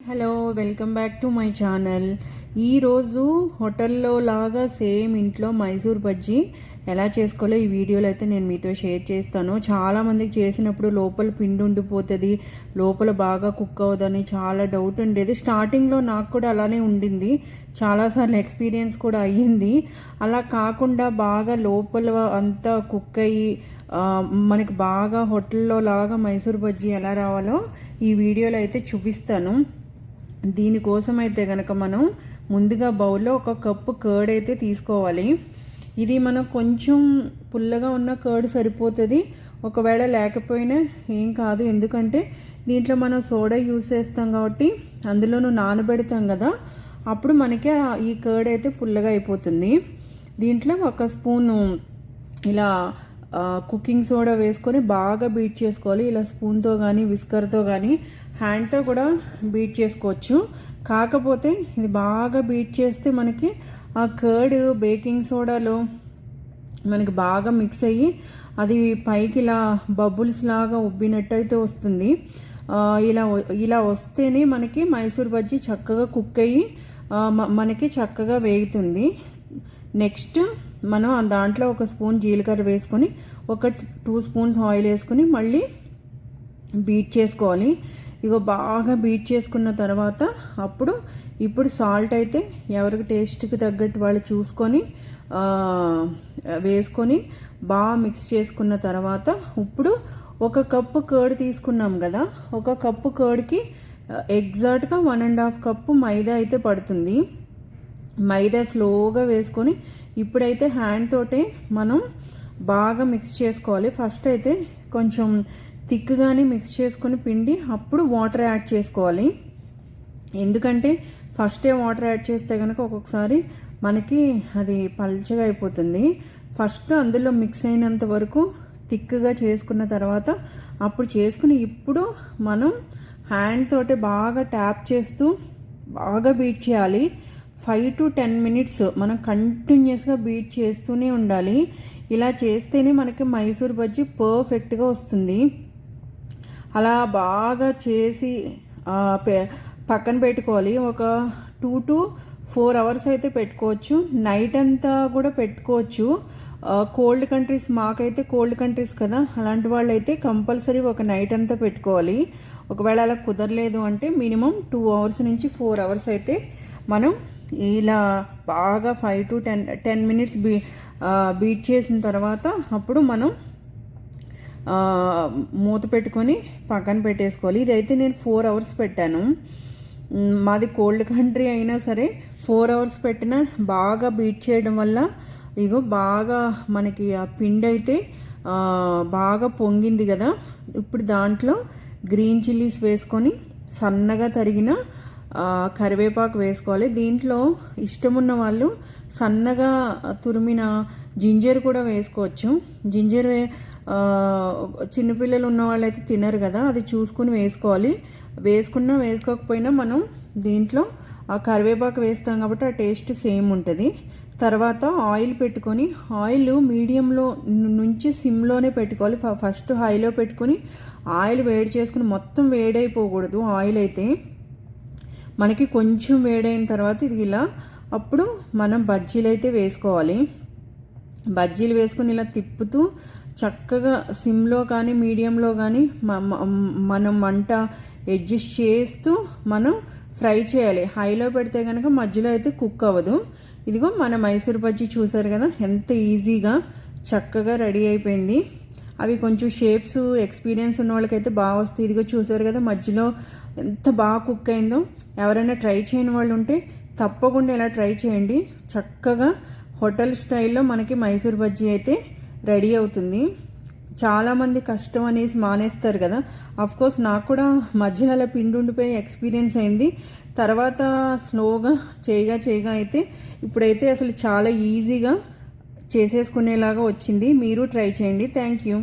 Hello welcome back to my channel. ఈరోజు హోటల్లో లాగా సేమ్ ఇంట్లో మైసూర్ బజ్జీ ఎలా చేసుకోవాలో ఈ వీడియోలో అయితే నేను మీతో షేర్ చేస్తాను. చాలామందికి చేసినప్పుడు లోపల పిండి ఉండిపోతుంది లోపల బాగా కుక్ అవ్వదని చాలా డౌట్ ఉండేది. స్టార్టింగ్లో నాకు కూడా అలానే ఉండింది. చాలాసార్లు ఎక్స్పీరియన్స్ కూడా అయ్యింది. అలా కాకుండా బాగా లోపల అంతా కుక్ అయ్యి మనకి బాగా హోటల్లో లాగా మైసూర్ బజ్జీ ఎలా రావాలో ఈ వీడియోలో అయితే చూపిస్తాను. దీనికోసం అయితే కనుక మనం ముందుగా బౌల్లో ఒక కప్పు కర్డ్ అయితే తీసుకోవాలి. ఇది మనం కొంచెం పుల్లగా ఉన్న కర్డ్ సరిపోతుంది. ఒకవేళ లేకపోయినా ఏం కాదు. ఎందుకంటే దీంట్లో మనం సోడా యూస్ చేస్తాం కాబట్టి అందులోనూ నానబెడతాం కదా. అప్పుడు మనకి ఈ కర్డ్ అయితే పుల్లగా అయిపోతుంది. దీంట్లో ఒక స్పూను ఇలా కుకింగ్ సోడా వేసుకొని బాగా బీట్ చేసుకోవాలి. ఇలా స్పూన్తో కానీ విస్కర్తో కానీ హ్యాండ్తో కూడా బీట్ చేసుకోవచ్చు. కాకపోతే ఇది బాగా బీట్ చేస్తే మనకి ఆ కర్డ్ బేకింగ్ సోడాలో మనకి బాగా మిక్స్ అయ్యి అది పైకి ఇలా బబుల్స్ లాగా ఉబ్బినట్టు అయితే వస్తుంది ఇలా ఇలా వస్తేనే మనకి మైసూర్ బజ్జీ చక్కగా కుక్ అయ్యి మనకి చక్కగా వేగుతుంది. నెక్స్ట్ మనం ఆ దాంట్లో ఒక స్పూన్ జీలకర్ర వేసుకొని ఒక టూ స్పూన్స్ ఆయిల్ వేసుకొని మళ్ళీ బీట్ చేసుకోవాలి. ఇగో బాగా బీట్ చేసుకున్న తర్వాత అప్పుడు ఇప్పుడు సాల్ట్ అయితే ఎవరికి టేస్ట్కి తగ్గట్టు వాళ్ళు చూసుకొని వేసుకొని బాగా మిక్స్ చేసుకున్న తర్వాత ఇప్పుడు ఒక కప్పు కర్డ్ తీసుకున్నాం కదా ఒక కప్పు కర్డ్కి ఎగ్జాక్ట్గా one and half cup maida అయితే పడుతుంది. మైదా స్లోగా వేసుకొని ఇప్పుడైతే హ్యాండ్ తోటే మనం బాగా మిక్స్ చేసుకోవాలి. ఫస్ట్ అయితే కొంచెం థిక్గానే మిక్స్ చేసుకొని పిండి అప్పుడు వాటర్ యాడ్ చేసుకోవాలి. ఎందుకంటే ఫస్టే వాటర్ యాడ్ చేస్తే కనుక ఒక్కొక్కసారి మనకి అది పల్చగా అయిపోతుంది. ఫస్ట్ అందులో మిక్స్ అయినంత వరకు థిక్గా చేసుకున్న తర్వాత అప్పుడు చేసుకుని ఇప్పుడు మనం హ్యాండ్ తోటి బాగా ట్యాప్ చేస్తూ బాగా బీట్ చేయాలి. ఫైవ్ టు టెన్ మినిట్స్ మనం కంటిన్యూస్గా బీట్ చేస్తూనే ఉండాలి. ఇలా చేస్తేనే మనకి మైసూర్ బజ్జీ పర్ఫెక్ట్గా వస్తుంది. అలా బాగా చేసి పె- పక్కన పెట్టుకోవాలి. ఒక టూ టు ఫోర్ అవర్స్ అయితే పెట్టుకోవచ్చు. నైట్ అంతా కూడా పెట్టుకోవచ్చు. కోల్డ్ కంట్రీస్ మాకైతే కోల్డ్ కంట్రీస్ కదా. అలాంటి వాళ్ళు అయితే కంపల్సరీ ఒక నైట్ అంతా పెట్టుకోవాలి. ఒకవేళ అలా కుదరలేదు అంటే మినిమం టూ అవర్స్ నుంచి ఫోర్ అవర్స్ అయితే మనం ఇలా బాగా five to ten ten minutes be beat చేసిన తర్వాత అప్పుడు మనం మూత పెట్టుకొని పక్కన పెట్టేసుకోవాలి. ఇదైతే నేను ఫోర్ అవర్స్ పెట్టాను. మాది కోల్డ్ కంట్రీ అయినా సరే ఫోర్ అవర్స్ పెట్టిన బాగా బీట్ చేయడం వల్ల ఇగో బాగా మనకి ఆ పిండి అయితే బాగా పొంగింది కదా. ఇప్పుడు దాంట్లో గ్రీన్ చిల్లీస్ వేసుకొని సన్నగా తరిగిన కరివేపాకు వేసుకోవాలి. దీంట్లో ఇష్టమున్న వాళ్ళు సన్నగా తురిమిన జింజర్ కూడా వేసుకోవచ్చు. జింజర్ చిన్నపిల్లలు ఉన్న వాళ్ళైతే తినరు కదా అది చూసుకుని వేసుకోవాలి. వేసుకున్నా వేసుకోకపోయినా మనం దీంట్లో ఆ కరివేపాకు వేస్తాం కాబట్టి ఆ టేస్ట్ సేమ్ ఉంటుంది. తర్వాత ఆయిల్ పెట్టుకొని ఆయిల్ మీడియంలో నుంచి సిమ్లోనే పెట్టుకోవాలి. ఫ- ఫస్ట్ హైలో పెట్టుకొని ఆయిల్ వేడి చేసుకుని మొత్తం వేడైపోకూడదు ఆయిల్ అయితే. మనకి కొంచెం వేడైన తర్వాత ఇది ఇలా అప్పుడు మనం బజ్జీలు అయితే వేసుకోవాలి. బజ్జీలు వేసుకుని ఇలా తిప్పుతూ చక్కగా సిమ్లో కానీ మీడియంలో కానీ మ- మ- మనం మంట అడ్జస్ట్ చేస్తూ మనం ఫ్రై చేయాలి. హైలో పెడితే కనుక మధ్యలో అయితే కుక్ అవ్వదు. ఇదిగో మన మైసూర్ బజ్జీ చూసారు కదా ఎంత ఈజీగా చక్కగా రెడీ అయిపోయింది. అవి కొంచెం షేప్స్ ఎక్స్పీరియన్స్ ఉన్న వాళ్ళకైతే బాగా వస్తాయి. ఇదిగో చూసారు కదా మధ్యలో ఎంత బాగా కుక్ అయిందో. ఎవరైనా ట్రై చేయని వాళ్ళు ఉంటే తప్పకుండా ఇలా ట్రై చేయండి. చక్కగా హోటల్ స్టైల్లో మనకి మైసూర్ బజ్జీ అయితే రెడీ అవుతుంది. చాలామంది కష్టం అనేసి మానేస్తారు కదా. కోర్స్ నాకు కూడా మధ్యలో అలా పిండి ఉండిపోయి ఎక్స్పీరియన్స్ అయింది. తర్వాత స్లోగా చేయగా చేయగా అయితే ఇప్పుడైతే అసలు చాలా ఈజీగా చేసేసుకునేలాగా వచ్చింది. మీరు ట్రై చేయండి. Thank you